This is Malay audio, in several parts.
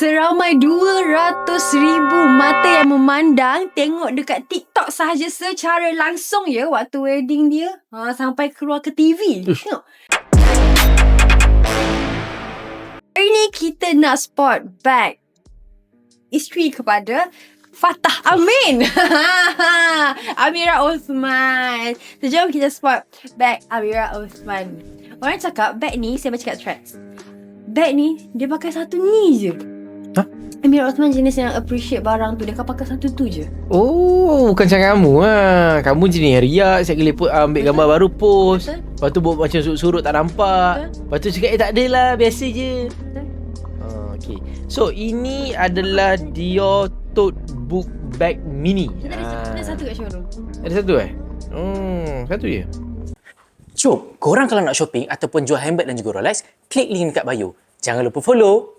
Seramai 200 ribu mata yang memandang tengok dekat TikTok sahaja secara langsung ya waktu wedding dia. Ha, sampai keluar ke TV. Ush. Tengok. Hari ni kita nak spot bag isteri kepada Fatah Amin. Amira Osman. So, jom kita spot bag Amira Osman. Orang cakap bag ni, saya baca kat threads. Bag ni, dia pakai satu ni je. Hah? Amira Osman jenis yang appreciate barang tu. Dia akan pakai satu tu je. Oh, bukan macam kamu ha. Kamu jenis riak, saya kali put ambil gambar baru post. Betul? Lepas tu buat macam surut-surut tak nampak. Betul? Lepas tu cakap eh tak adalah, biasa je. Betul? Ah, okay. So, ini adalah Dior Tote Book Bag Mini. Kita ada, Ah. ada satu kat showroom. Ada satu eh? Hmm, satu je. Jom, korang kalau nak shopping ataupun jual handbag dan juga Rolex, klik link dekat bio. Jangan lupa follow.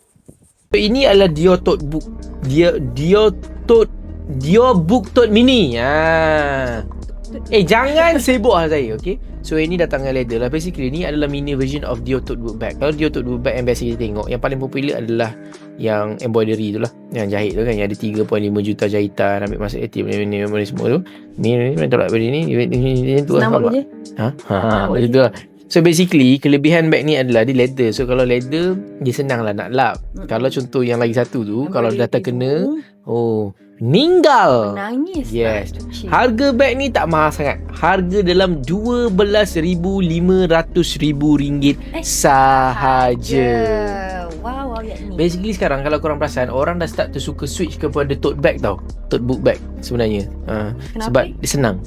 So, ini adalah Dior Tote Book. Dior Dior Tote Dior Book Tote Mini. Ha. Eh jangan sibuk lah saya okay So ini datang dengan leather lah Basically ni adalah mini version of Dior Tote Book Bag Kalau Dior Tote Book Bag yang biasa kita tengok Yang paling popular adalah Yang embroidery tu lah Yang jahit tu kan Yang ada 3.5 juta jahitan Ambil masa ATM ni, ni, ni, semua tu Ni ni ni tolak benda ni Ni ni ni ni tu lah Senang faham buat tak? je. Ha? Ha, ha macam tu lah So basically kelebihan bag ni adalah dia leather. So kalau leather dia senang lah nak lap. Mm-mm. Kalau contoh yang lagi satu tu kalau Embroidery dah terkena oh meninggal. Menangis. Yes. lah tu, cik. Harga beg ni tak mahal sangat. Harga dalam RM12,500 ringgit Eh, sahaja. Wow, wow, ni. Basically sekarang kalau korang perasan orang dah start tu suka switch kepada tote bag tau. Tote book bag sebenarnya. Ha, Kenapa? sebab dia senang.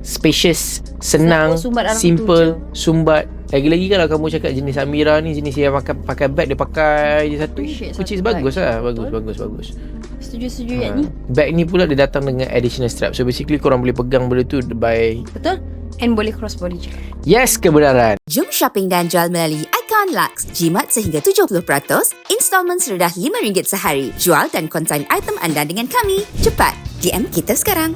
Spacious, senang, sumbat simple, tu sumbat. Lagi-lagi kalau kamu cakap jenis Amira ni jenis yang pakai pakai bag dia pakai je satu. Appreciate Which is satu bagus bag. lah. Bagus, Betul. bagus, bagus. Setuju-setuju Ha. ni. Bag ni pula dia datang dengan additional strap. So basically korang boleh pegang benda tu by Betul? And boleh crossbody juga. yes kebenaran. Jom shopping dan jual melalui Icon Lux. Jimat sehingga 70%, installment serendah RM5 sehari. Jual dan konsign item anda dengan kami. Cepat, DM kita sekarang.